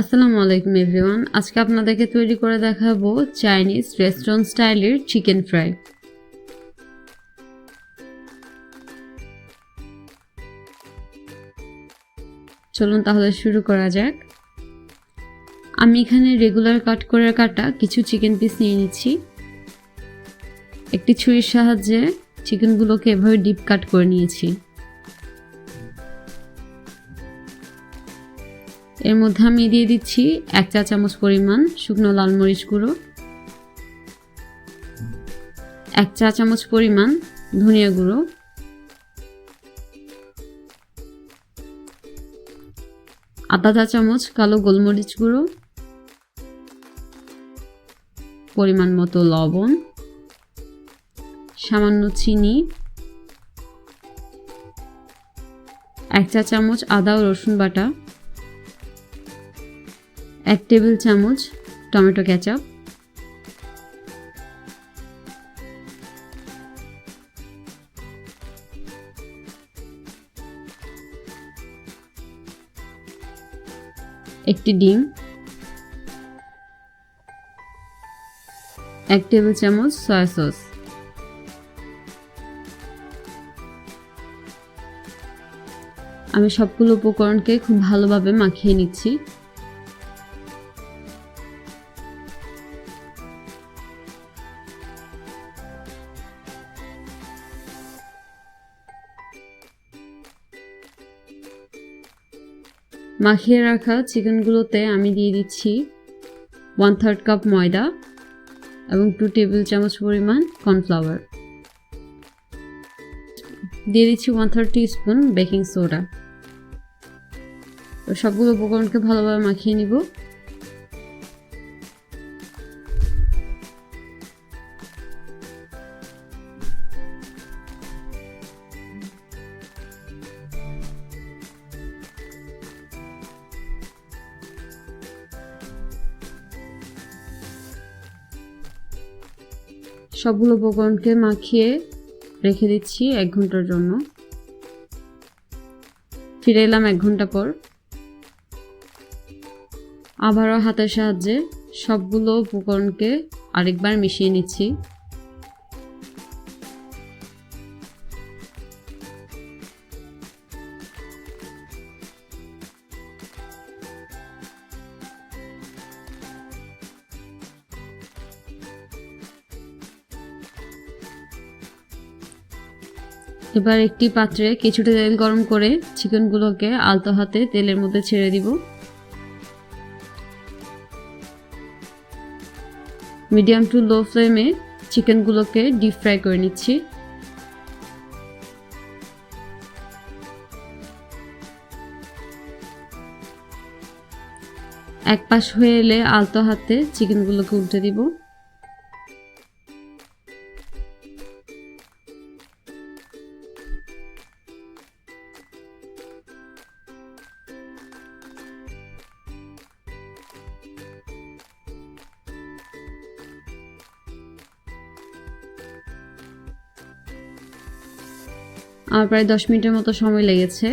আসসালামু আলাইকুম এভরিওয়ান আজকে আপনাদেরকে তৈরি করে দেখাবো চাইনিজ রেস্টুরেন্ট স্টাইলের চিকেন ফ্রাই। চলুন তাহলে শুরু করা যাক। আমি এখানে রেগুলার কাট করে কাটা কিছু চিকেন পিস নিয়ে নিচ্ছি। একটি ছুরির সাহায্যে চিকেনগুলোকে এভাবে ডিপ কাট করে নিয়েছি। এর মধ্যে আমি দিয়ে দিচ্ছি এক চা চামচ পরিমাণ শুকনো লাল মরিচ গুঁড়ো, এক চা চামচ পরিমাণ ধনিয়া গুঁড়ো, আধা চা চামচ কালো গোলমরিচ গুঁড়ো, পরিমাণ মতো লবণ, সামান্য চিনি, এক চা চামচ আদা ও রসুন বাটা এক টেবিল চামচ টমেটো কেচাপ। একটি ডিম। এক টেবিল চামচ সয়া সস। আমি সবগুলো উপকরণকে খুব ভালোভাবে মাখিয়ে নিচ্ছি। মাখিয়ে রাখা চিকেনগুলোতে আমি দিয়ে দিচ্ছি ওয়ান থার্ড কাপ ময়দা এবং টু টেবিল চামচ পরিমাণ কর্নফ্লাওয়ার দিয়ে দিচ্ছি one third spoon baking soda সবগুলো উপকরণকে ভালোভাবে মাখিয়ে নিব। সবগুলো উপকরণকে মাখিয়ে রেখে দিচ্ছি এক ঘণ্টার জন্য। ফিরে এলাম এক ঘণ্টা পর। আবারও হাতের সাহায্যে সবগুলো উপকরণকে আরেকবার মিশিয়ে নিচ্ছি। এবার একটি পাত্রে কিছুটা তেল গরম করে চিকেনগুলোকে আলতো হাতে তেলের মধ্যে ছেড়ে দিব। মিডিয়াম টু লো ফ্লেমে চিকেনগুলোকে ডিপ ফ্রাই করে নিচ্ছি। এক পাশ হয়ে এলে আলতো হাতে চিকেনগুলোকে উল্টে দিব। আমার প্রায় দশ মিনিটের মতো সময় লেগেছে।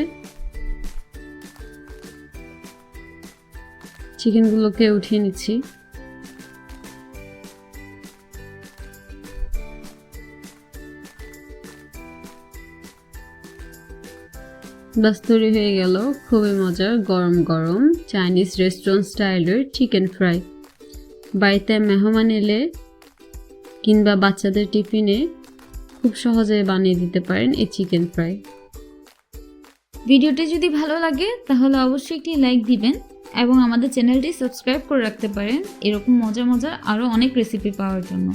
চিকেনগুলোকে উঠিয়ে নিচ্ছি। বাস তৈরি হয়ে গেল। খুবই মজার, গরম গরম। চাইনিজ রেস্টুরেন্ট স্টাইলের চিকেন ফ্রাই বাড়িতে মেহমান এলে কিংবা বাচ্চাদের টিফিনে খুব সহজে বানিয়ে দিতে পারেন এই চিকেন ফ্রাই। ভিডিওটি যদি ভালো লাগে, তাহলে অবশ্যই একটি লাইক দিবেন এবং আমাদের চ্যানেলটি সাবস্ক্রাইব করে রাখতে পারেন। এরকম মজা মজার আরও অনেক রেসিপি পাওয়ার জন্য।